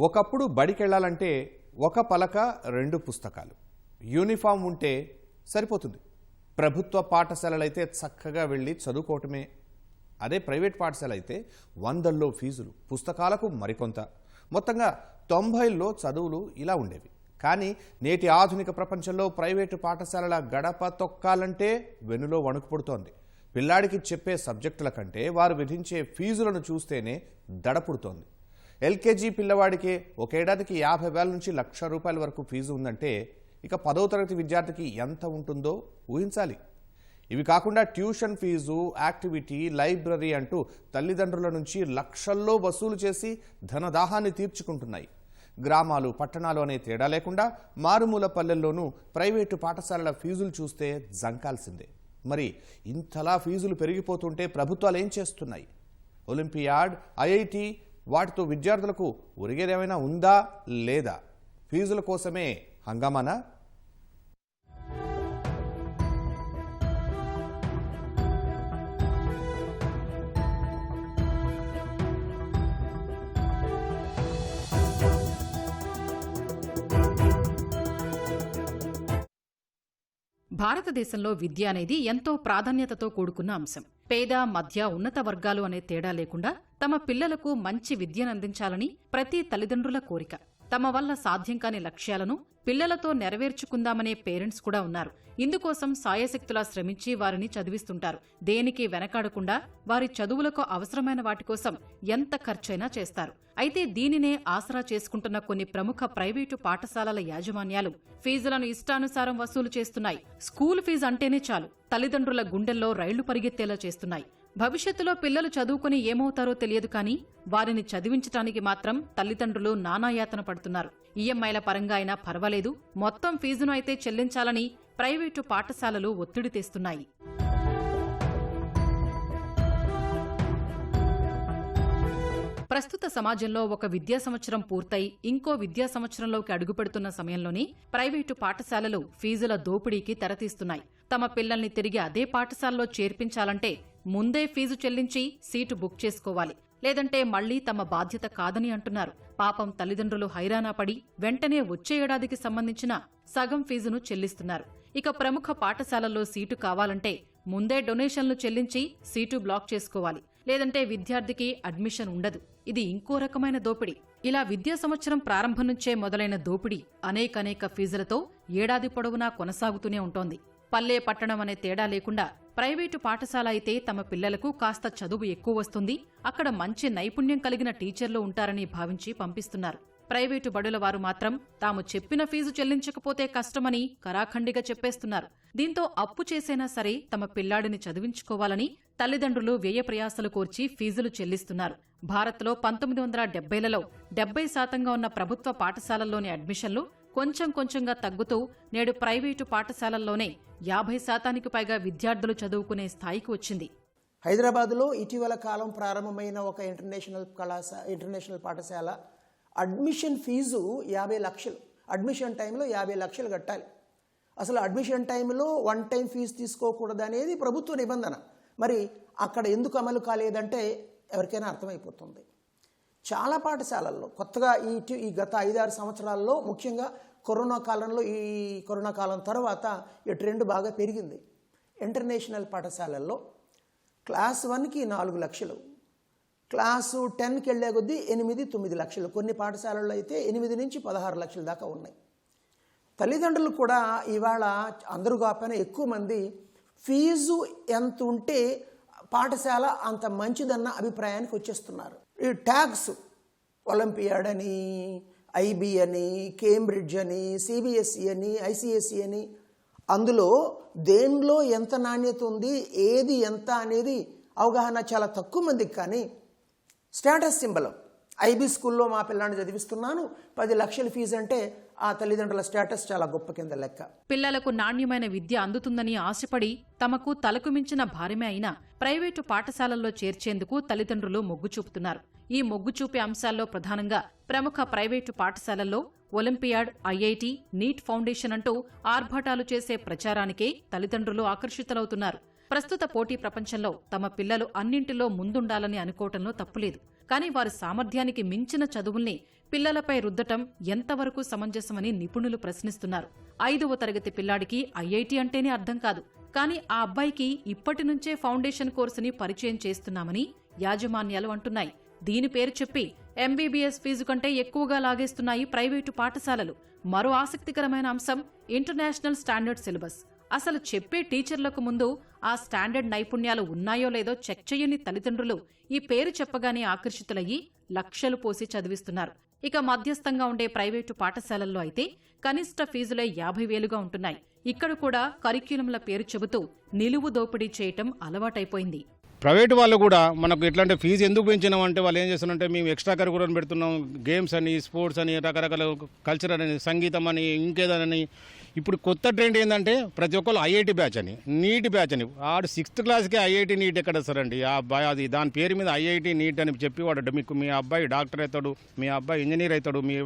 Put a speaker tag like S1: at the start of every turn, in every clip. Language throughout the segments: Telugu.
S1: ఒకప్పుడు బడికెళ్ళాలంటే ఒక పలక రెండు పుస్తకాలు. యూనిఫామ్ ఉంటే సరిపోతుంది. ప్రభుత్వ పాఠశాలలైతే చక్కగా వెళ్ళి చదువుకోవటమే. అదే ప్రైవేట్ పాఠశాల అయితే వందల్లో ఫీజులు పుస్తకాలకు మరికొంత. మొత్తంగా తొంభైల్లో చదువులు ఇలా ఉండేవి. కానీ నేటి ఆధునిక ప్రపంచంలో ప్రైవేటు పాఠశాలల గడప తొక్కాలంటే వెనులో వణుకు పుడుతోంది. పిల్లాడికి చెప్పే సబ్జెక్టుల కంటే వారు విధించే ఫీజులను చూస్తేనే దడ పుడుతోంది. ఎల్కేజీ పిల్లవాడికి ఒక ఏడాదికి యాభై వేల నుంచి లక్ష రూపాయల వరకు ఫీజు ఉందంటే ఇక పదో తరగతి విద్యార్థికి ఎంత ఉంటుందో ఊహించాలి. ఇవి కాకుండా ట్యూషన్ ఫీజు యాక్టివిటీ లైబ్రరీ అంటూ తల్లిదండ్రుల నుంచి లక్షల్లో వసూలు చేసి ధనదాహాన్ని తీర్చుకుంటున్నాయి. గ్రామాలు పట్టణాలు అనే తేడా లేకుండా మారుమూల పల్లెల్లోనూ ప్రైవేటు పాఠశాలల ఫీజులు చూస్తే జంకాల్సిందే. మరి ఇంతలా ఫీజులు పెరిగిపోతుంటే ప్రభుత్వాలు ఏం చేస్తున్నాయి? ఒలింపియాడ్ ఐఐటి వాటితో విద్యార్థులకు ఒరిగేదేమైనా ఉందా లేదా? ఫీజుల కోసమే హంగామానా?
S2: భారతదేశంలో విద్య అనేది ఎంతో ప్రాధాన్యతతో కూడుకున్న అంశం. పేద మధ్య ఉన్నత వర్గాలు అనే తేడా లేకుండా తమ పిల్లలకు మంచి విద్యనందించాలని ప్రతి తల్లిదండ్రుల కోరిక. తమ వల్ల సాధ్యం కాని లక్ష్యాలను పిల్లలతో నెరవేర్చుకుందామనే పేరెంట్స్ కూడా ఉన్నారు. ఇందుకోసం సాయశక్తులా శ్రమించి వారిని చదివిస్తుంటారు. దేనికి వెనకాడకుండా వారి చదువులకు అవసరమైన వాటి కోసం ఎంత ఖర్చైనా చేస్తారు. అయితే దీనినే ఆసరా చేసుకుంటున్న కొన్ని ప్రముఖ ప్రైవేటు పాఠశాలల యాజమాన్యాలు ఫీజులను ఇష్టానుసారం వసూలు చేస్తున్నాయి. స్కూల్ ఫీజు అంటేనే చాలు. తల్లిదండ్రుల గుండెల్లో రైళ్ళు పరిగెత్తేలా చేస్తున్నాయి. భవిష్యత్తులో పిల్లలు చదువుకుని ఏమవుతారో తెలియదు కానీ వారిని చదివించటానికి మాత్రం తల్లిదండ్రులు నానాయాతన పడుతున్నారు. ఈఎంఐల పరంగా అయినా పర్వాలేదు. మొత్తం ఫీజును అయితే చెల్లించాలని ప్రైవేటు పాఠశాలలు ఒత్తిడి తెస్తున్నాయి. ప్రస్తుత సమాజంలో ఒక విద్యా సంవత్సరం పూర్తయి ఇంకో విద్యా సంవత్సరంలోకి అడుగుపెడుతున్న సమయంలోనే ప్రైవేటు పాఠశాలలు ఫీజుల దోపిడీకి తెరతీస్తున్నాయి. తమ పిల్లల్ని తిరిగి అదే పాఠశాలలో చేర్పించాలంటే ముందే ఫీజు చెల్లించి సీటు బుక్ చేసుకోవాలి. లేదంటే మళ్ళీ తమ బాధ్యత కాదని అంటున్నారు. పాపం తల్లిదండ్రులు హైరానా పడి వెంటనే వచ్చే ఏడాదికి సంబంధించిన సగం ఫీజును చెల్లిస్తున్నారు. ఇక ప్రముఖ పాఠశాలల్లో సీటు కావాలంటే ముందే డొనేషన్లు చెల్లించి సీటు బ్లాక్ చేసుకోవాలి. లేదంటే విద్యార్థికి అడ్మిషన్ ఉండదు. ఇది ఇంకో రకమైన దోపిడీ. ఇలా విద్యా సంవత్సరం ప్రారంభం నుంచే మొదలైన దోపిడీ అనేకనేక ఫీజులతో ఏడాది పొడవునా కొనసాగుతూనే ఉంటోంది. పల్లె పట్టణం అనే తేడా లేకుండా ప్రైవేటు పాఠశాల అయితే తమ పిల్లలకు కాస్త చదువు ఎక్కువ వస్తుంది. అక్కడ మంచి నైపుణ్యం కలిగిన టీచర్లు ఉంటారని భావించి పంపిస్తున్నారు. ప్రైవేటు బడుల వారు మాత్రం తాము చెప్పిన ఫీజు చెల్లించకపోతే కష్టమని కరాఖండిగా చెప్పేస్తున్నారు. దీంతో అప్పు చేసైనా సరే తమ పిల్లాడిని చదివించుకోవాలని తల్లిదండ్రులు వ్యయ ప్రయాసలు కోర్చి ఫీజులు చెల్లిస్తున్నారు. భారత్లో పంతొమ్మిది వందల డెబ్బైలలో డెబ్బై శాతంగా ఉన్న ప్రభుత్వ పాఠశాలల్లోని అడ్మిషన్లు కొంచెం కొంచెంగా తగ్గుతూ నేడు ప్రైవేటు పాఠశాలల్లోనే యాభై శాతానికి పైగా విద్యార్థులు చదువుకునే స్థాయికి వచ్చింది.
S3: హైదరాబాదులో ఇటీవల కాలం ప్రారంభమైన ఒక ఇంటర్నేషనల్ కళాశాల ఇంటర్నేషనల్ పాఠశాల అడ్మిషన్ ఫీజు యాభై లక్షలు అడ్మిషన్ టైంలో యాభై లక్షలు కట్టాలి. అసలు అడ్మిషన్ టైంలో వన్ టైం ఫీజు తీసుకోకూడదు అనేది ప్రభుత్వ నిబంధన. మరి అక్కడ ఎందుకు అమలు కాలేదంటే ఎవరికైనా అర్థమైపోతుంది. చాలా పాఠశాలల్లో కొత్తగా ఈ ఈ గత ఐదారు సంవత్సరాల్లో ముఖ్యంగా కరోనా కాలంలో ఈ కరోనా కాలం తర్వాత ఈ ట్రెండ్ బాగా పెరిగింది. ఇంటర్నేషనల్ పాఠశాలల్లో క్లాస్ వన్కి నాలుగు లక్షలు క్లాసు టెన్కి వెళ్ళే కొద్దీ ఎనిమిది తొమ్మిది లక్షలు. కొన్ని పాఠశాలల్లో అయితే ఎనిమిది నుంచి పదహారు లక్షల దాకా ఉన్నాయి. తల్లిదండ్రులు కూడా ఇవాళ అందరూ కాపైన ఎక్కువ మంది ఫీజు ఎంత ఉంటే పాఠశాల అంత మంచిదన్న అభిప్రాయానికి వచ్చేస్తున్నారు. ట్యాగ్స్ ఒలింపియాడ్ అని ఐబీ అని కేంబ్రిడ్జ్ అని సిబిఎస్ఈ అని ఐసిఎస్ఈ అని అందులో దేనిలో ఎంత నాణ్యత ఉంది ఏది ఎంత అనేది అవగాహన చాలా తక్కువ మందికి కానీ స్టేటస్ సింబల్. ఐబీ స్కూల్లో మా పిల్లాన్ని చదివిస్తున్నాను పది లక్షల ఫీజు అంటే ఆ తల్లిదండ్రుల స్టేటస్ చాలా గొప్ప కింద లెక్క.
S2: పిల్లలకు నాణ్యమైన విద్య అందుతుందని ఆశపడి తమకు తలకు మించిన భారమే అయినా ప్రైవేటు పాఠశాలల్లో చేర్చేందుకు తల్లిదండ్రులు మొగ్గు చూపుతున్నారు. ఈ మొగ్గు చూపే అంశాల్లో ప్రధానంగా ప్రముఖ ప్రైవేటు పాఠశాలల్లో ఒలింపియాడ్ ఐఐటి నీట్ ఫౌండేషన్ అంటూ ఆర్భాటాలు చేసే ప్రచారానికే తల్లిదండ్రులు ఆకర్షితులవుతున్నారు. ప్రస్తుత పోటీ ప్రపంచంలో తమ పిల్లలు అన్నింటిలో ముందుండాలని అనుకోవటంలో తప్పులేదు. కానీ వారి సామర్థ్యానికి మించిన చదువుల్ని పిల్లలపై రుద్దటం ఎంతవరకు సమంజసమని నిపుణులు ప్రశ్నిస్తున్నారు. ఐదవ తరగతి పిల్లాడికి ఐఐటి అంటేనే అర్థం కాదు. కానీ ఆ అబ్బాయికి ఇప్పటి నుంచే ఫౌండేషన్ కోర్సుని పరిచయం చేస్తున్నామని యాజమాన్యాలు అంటున్నాయి. దీని పేరు చెప్పి ఎంబీబీఎస్ ఫీజు కంటే ఎక్కువగా లాగేస్తున్నాయి ప్రైవేటు పాఠశాలలు. మరో ఆసక్తికరమైన అంశం ఇంటర్నేషనల్ స్టాండర్డ్ సిలబస్. అసలు చెప్పే టీచర్లకు ముందు ఆ స్టాండర్డ్ నైపుణ్యాలు ఉన్నాయో లేదో చెక్ చేయని తల్లిదండ్రులు ఈ పేరు చెప్పగానే ఆకర్షితులయ్యి లక్షలు పోసి చదివిస్తున్నారు. ఇక మధ్యస్థంగా ఉండే ప్రైవేటు పాఠశాలల్లో అయితే కనిష్ట ఫీజులే యాభై వేలుగా ఉంటున్నాయి. ఇక్కడ కూడా కరిక్యులంల పేరు చెబుతూ నిలువు దోపిడీ చేయటం అలవాటైపోయింది.
S4: ప్రైవేట్ వాళ్ళు కూడా మనకు ఇట్లాంటి ఫీజు ఎందుకు పెంచినాం అంటే వాళ్ళు ఏం చేస్తున్నారంటే మేము ఎక్స్ట్రా కరికులం పెడుతున్నాం. గేమ్స్ అని స్పోర్ట్స్ అని రకరకాల కల్చర్ అని సంగీతం అని ఇంకేదని ఇప్పుడు కొత్త ట్రెండ్ ఏంటంటే ప్రతి ఒక్కరు ఐఐటి బ్యాచ్ అని నీట్ బ్యాచ్ అని. ఆడు సిక్స్త్ క్లాస్కే ఐఐటి నీట్ ఎక్కడ వస్తారండి ఆ అబ్బాయి అది దాని పేరు మీద ఐఐటి నీట్ అని చెప్పి వాడు మీకు మీ అబ్బాయి డాక్టర్ అవుతాడు మీ అబ్బాయి ఇంజనీర్ అవుతాడు మీ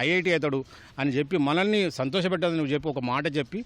S4: ఐఐటి అవుతాడు అని చెప్పి మనల్ని సంతోషపెట్టదని నువ్వు చెప్పి ఒక మాట చెప్పి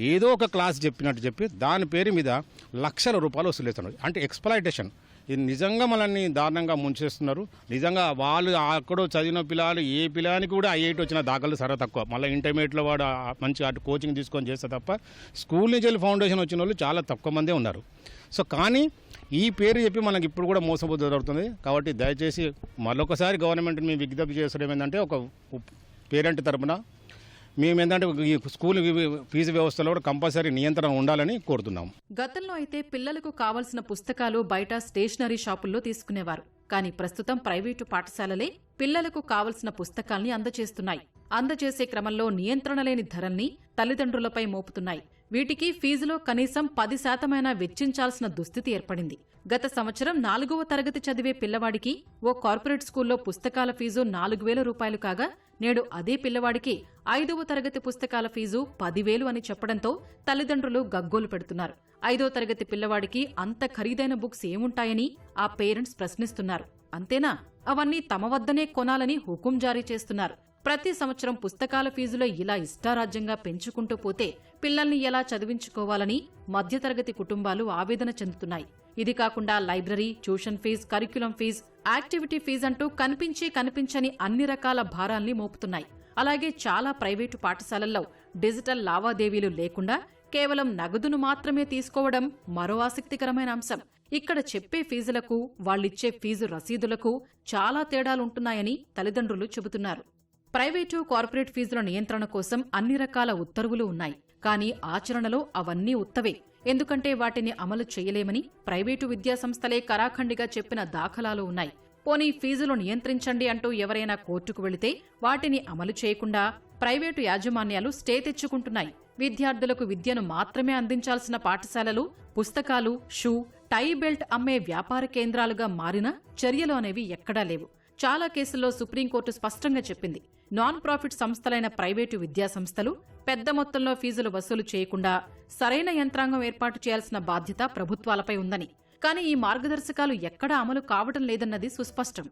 S4: ఏదో ఒక క్లాస్ చెప్పినట్టు చెప్పి దాని పేరు మీద లక్షల రూపాయలు వసూలు చేస్తున్నారు అంటే ఎక్స్ప్లాయిటేషన్. ఇది నిజంగా మనల్ని దారుణంగా ముంచేస్తున్నారు. నిజంగా వాళ్ళు అక్కడ చదివిన పిల్లలు ఏ పిల్లానికి కూడా ఐఐటి వచ్చిన దాఖలు సరే తక్కువ. మళ్ళీ ఇంటర్మీడియట్లో వాడు మంచి అటు కోచింగ్ తీసుకొని చేస్తే తప్ప స్కూల్ నుంచి వెళ్ళి ఫౌండేషన్ వచ్చిన వాళ్ళు చాలా తక్కువ మందే ఉన్నారు. సో కానీ ఈ పేరు చెప్పి మనకి ఇప్పుడు కూడా మోసపోతు జరుగుతుంది. కాబట్టి దయచేసి మరొకసారి గవర్నమెంట్ని మేము విజ్ఞప్తి చేసడం ఏంటంటే ఒక పేరెంట్ తరపున మేము ఏంటంటే ఈ స్కూల్ ఫీజు వ్యవస్థలో కూడా కంపల్సరీ నియంత్రణ ఉండాలని కోరుతున్నాం.
S2: గతంలో అయితే పిల్లలకు కావలసిన పుస్తకాలు బయట స్టేషనరీ షాపుల్లో తీసుకునేవారు. కానీ ప్రస్తుతం ప్రైవేటు పాఠశాలలే పిల్లలకు కావలసిన పుస్తకాల్ని అందజేస్తున్నాయి. అందజేసే క్రమంలో నియంత్రణ లేని ధరల్ని తల్లిదండ్రులపై మోపుతున్నాయి. వీటికి ఫీజులో కనీసం పది శాతమైనా వెచ్చించాల్సిన దుస్థితి ఏర్పడింది. గత సంవత్సరం నాలుగవ తరగతి చదివే పిల్లవాడికి ఓ కార్పొరేట్ స్కూల్లో పుస్తకాల ఫీజు నాలుగు వేల రూపాయలు కాగా నేడు అదే పిల్లవాడికి ఐదవ తరగతి పుస్తకాల ఫీజు పదివేలు అని చెప్పడంతో తల్లిదండ్రులు గగ్గోలు పెడుతున్నారు. ఐదో తరగతి పిల్లవాడికి అంత ఖరీదైన బుక్స్ ఏముంటాయని ఆ పేరెంట్స్ ప్రశ్నిస్తున్నారు. అంతేనా? అవన్నీ తమ వద్దనే కొనాలని హుకుం జారీ చేస్తున్నారు. ప్రతి సంవత్సరం పుస్తకాల ఫీజులో ఇలా ఇష్టారాజ్యంగా పెంచుకుంటూ పోతే పిల్లల్ని ఎలా చదివించుకోవాలని మధ్యతరగతి కుటుంబాలు ఆవేదన చెందుతున్నాయి. ఇది కాకుండా library tuition fee curriculum fee activity fee అంటూ కనిపించి కనిపించని అన్ని రకాల భారాల్ని మోపుతున్నాయి. అలాగే చాలా ప్రైవేటు పాఠశాలల్లో డిజిటల్ లావాదేవీలు లేకుండా కేవలం నగదును మాత్రమే తీసుకోవడం మరో ఆసక్తికరమైన అంశం. ఇక్కడ చెప్పే ఫీజులకు వాళ్ళిచ్చే ఫీజు రసీదులకు చాలా తేడాలుంటున్నాయని తల్లిదండ్రులు చెబుతున్నారు. ప్రైవేటు కార్పొరేట్ ఫీజుల నియంత్రణ కోసం అన్ని రకాల ఉత్తర్వులు ఉన్నాయి. కానీ ఆచరణలో అవన్నీ ఉత్తవే. ఎందుకంటే వాటిని అమలు చేయలేమని ప్రైవేటు విద్యాసంస్థలే కరాఖండిగా చెప్పిన దాఖలాలు ఉన్నాయి. పోనీ ఫీజులు నియంత్రించండి అంటూ ఎవరైనా కోర్టుకు వెళితే వాటిని అమలు చేయకుండా ప్రైవేటు యాజమాన్యాలు స్టే తెచ్చుకుంటున్నాయి. విద్యార్థులకు విద్యను మాత్రమే అందించాల్సిన పాఠశాలలు పుస్తకాలు షూ టై బెల్ట్ అమ్మే వ్యాపార కేంద్రాలుగా మారిన చర్యలు అనేవి ఎక్కడా లేవు. చాలా కేసుల్లో సుప్రీంకోర్టు స్పష్టంగా చెప్పింది. నాన్ ప్రాఫిట్ సంస్థలైన ప్రైవేటు విద్యాసంస్థలు పెద్ద మొత్తంలో ఫీజులు వసూలు చేయకుండా సరైన యంత్రాంగం ఏర్పాటు చేయాల్సిన బాధ్యత ప్రభుత్వాలపై ఉందని. కానీ ఈ మార్గదర్శకాలు ఎక్కడా అమలు కావటం లేదన్నది సుస్పష్టం.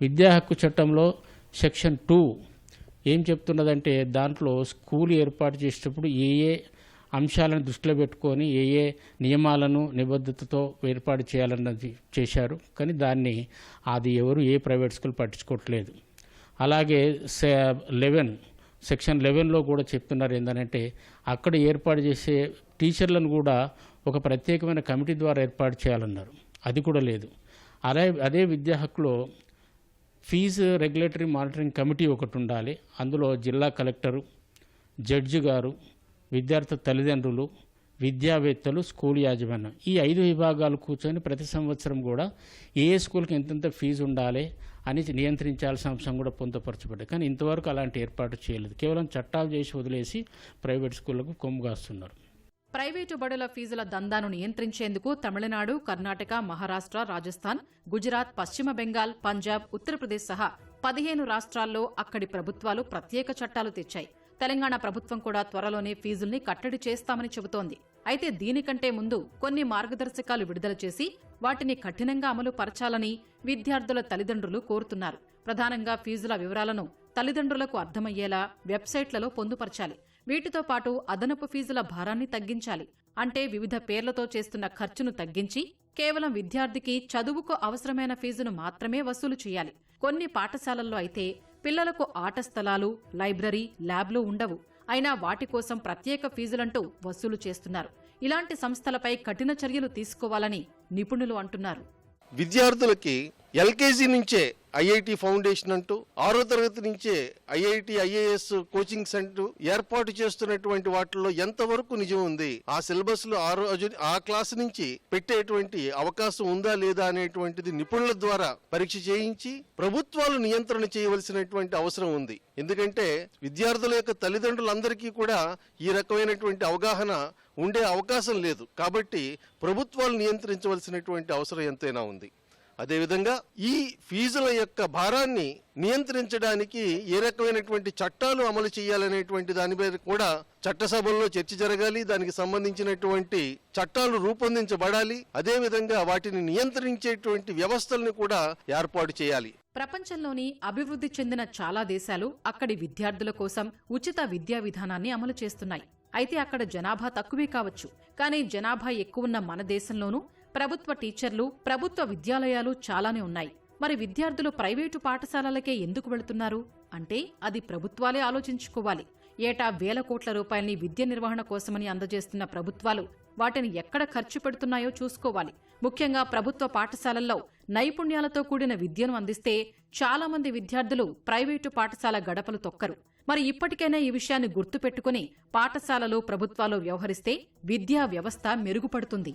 S5: విద్యా హక్కు చట్టంలో సెక్షన్ టూ ఏం చెప్తున్నదంటే దాంట్లో స్కూల్ ఏర్పాటు చేసేటప్పుడు ఏ ఏ అంశాలను దృష్టిలో పెట్టుకొని ఏ ఏ నియమాలను నిబద్ధతతో ఏర్పాటు చేయాలన్నది చేశారు. కానీ దాన్ని అది ఎవరు ఏ ప్రైవేట్ స్కూల్ పట్టించుకోవట్లేదు. అలాగే లెవెన్ సెక్షన్ లెవెన్లో కూడా చెప్తున్నారు ఏంటంటే అక్కడ ఏర్పాటు చేసే టీచర్లను కూడా ఒక ప్రత్యేకమైన కమిటీ ద్వారా ఏర్పాటు చేయాలన్నారు. అది కూడా లేదు. అదే అదే విద్యా హక్కులో ఫీజు రెగ్యులేటరీ మానిటరింగ్ కమిటీ ఒకటి ఉండాలి. అందులో జిల్లా కలెక్టరు జడ్జి గారు విద్యార్థి తల్లిదండ్రులు విద్యావేత్తలు స్కూల్ యాజమాన్యం. ఈ ఐదు విభాగాలు కూర్చొని ప్రతి సంవత్సరం కూడా ఏ స్కూల్కి ఎంతెంత ఫీజు ఉండాలి అని నియంత్రించాల్సిన అంశం కూడా పొందుపరచబడ్డాయి. కానీ ఇంతవరకు అలాంటి ఏర్పాటు చేయలేదు. కేవలం చట్టాలు చేసి వదిలేసి ప్రైవేట్ స్కూళ్ళకు కొమ్ము కాస్తున్నారు.
S2: ప్రైవేటు బడుల ఫీజుల దందాను నియంత్రించేందుకు తమిళనాడు కర్ణాటక మహారాష్ట్ర రాజస్థాన్ గుజరాత్ పశ్చిమ బెంగాల్ పంజాబ్ ఉత్తరప్రదేశ్ సహా పదిహేను రాష్ట్రాల్లో అక్కడి ప్రభుత్వాలు ప్రత్యేక చట్టాలు తెచ్చాయి. తెలంగాణ ప్రభుత్వం కూడా త్వరలోనే ఫీజుల్ని కట్టడి చేస్తామని చెబుతోంది. అయితే దీనికంటే ముందు కొన్ని మార్గదర్శకాలు విడుదల చేసి వాటిని కఠినంగా అమలు పరచాలని విద్యార్థుల తల్లిదండ్రులు కోరుతున్నారు. ప్రధానంగా ఫీజుల వివరాలను తల్లిదండ్రులకు అర్థమయ్యేలా వెబ్సైట్లలో పొందుపరచాలి. వీటితో పాటు అదనపు ఫీజుల భారాన్ని తగ్గించాలి. అంటే వివిధ పేర్లతో చేస్తున్న ఖర్చును తగ్గించి కేవలం విద్యార్థికి చదువుకు అవసరమైన ఫీజును మాత్రమే వసూలు చేయాలి. కొన్ని పాఠశాలల్లో అయితే పిల్లలకు ఆట స్థలాలు లైబ్రరీ ల్యాబ్లు ఉండవు. అయినా వాటి కోసం ప్రత్యేక ఫీజులంటూ వసూలు చేస్తున్నారు. ఇలాంటి సంస్థలపై కఠిన చర్యలు తీసుకోవాలని నిపుణులు అంటున్నారు.
S6: విద్యార్థులకి ఎల్కేజీ నుంచే ఐఐటి ఫౌండేషన్ అంటూ ఆరో తరగతి నుంచే ఐఐటి ఐఏఎస్ కోచింగ్ సెంటర్ ఏర్పాటు చేస్తున్నటువంటి వాటిల్లో ఎంతవరకు నిజం ఉంది? ఆ సిలబస్లో ఆ రోజు ఆ క్లాస్ నుంచి పెట్టేటువంటి అవకాశం ఉందా లేదా అనేటువంటిది నిపుణుల ద్వారా పరీక్ష చేయించి ప్రభుత్వాలు నియంత్రణ చేయవలసినటువంటి అవసరం ఉంది. ఎందుకంటే విద్యార్థుల యొక్క తల్లిదండ్రులందరికీ కూడా ఈ రకమైనటువంటి అవగాహన ఉండే అవకాశం లేదు. కాబట్టి ప్రభుత్వాలు నియంత్రించవలసినటువంటి అవసరం ఎంతైనా ఉంది. అదేవిధంగా ఈ ఫీజుల యొక్క భారాన్ని నియంత్రించడానికి ఏ రకమైనటువంటి చట్టాలు అమలు చేయాలనేటువంటి దాని మీద కూడా చట్టసభల్లో చర్చ జరగాలి. దానికి సంబంధించినటువంటి చట్టాలు రూపొందించబడాలి. అదేవిధంగా వాటిని నియంత్రించేటువంటి వ్యవస్థలను కూడా ఏర్పాటు చేయాలి.
S2: ప్రపంచంలోని అభివృద్ధి చెందిన చాలా దేశాలు అక్కడి విద్యార్థుల కోసం ఉచిత విద్యా విధానాన్ని అమలు చేస్తున్నాయి. అయితే అక్కడ జనాభా తక్కువే కావచ్చు. కానీ జనాభా ఎక్కువున్న మన దేశంలోనూ ప్రభుత్వ టీచర్లు ప్రభుత్వ విద్యాలయాలు చాలానే ఉన్నాయి. మరి విద్యార్థులు ప్రైవేటు పాఠశాలలకే ఎందుకు వెళుతున్నారు? అంటే అది ప్రభుత్వాలే ఆలోచించుకోవాలి. ఏటా వేల కోట్ల రూపాయల్ని విద్య నిర్వహణ కోసమని అందజేస్తున్న ప్రభుత్వాలు వాటిని ఎక్కడ ఖర్చు పెడుతున్నాయో చూసుకోవాలి. ముఖ్యంగా ప్రభుత్వ పాఠశాలల్లో నైపుణ్యాలతో కూడిన విద్యను అందిస్తే చాలామంది విద్యార్థులు ప్రైవేటు పాఠశాల గడపలు తొక్కరు. మరి ఇప్పటికైనా ఈ విషయాన్ని గుర్తుపెట్టుకుని పాఠశాలలు ప్రభుత్వాలు వ్యవహరిస్తే విద్యా వ్యవస్థ మెరుగుపడుతుంది.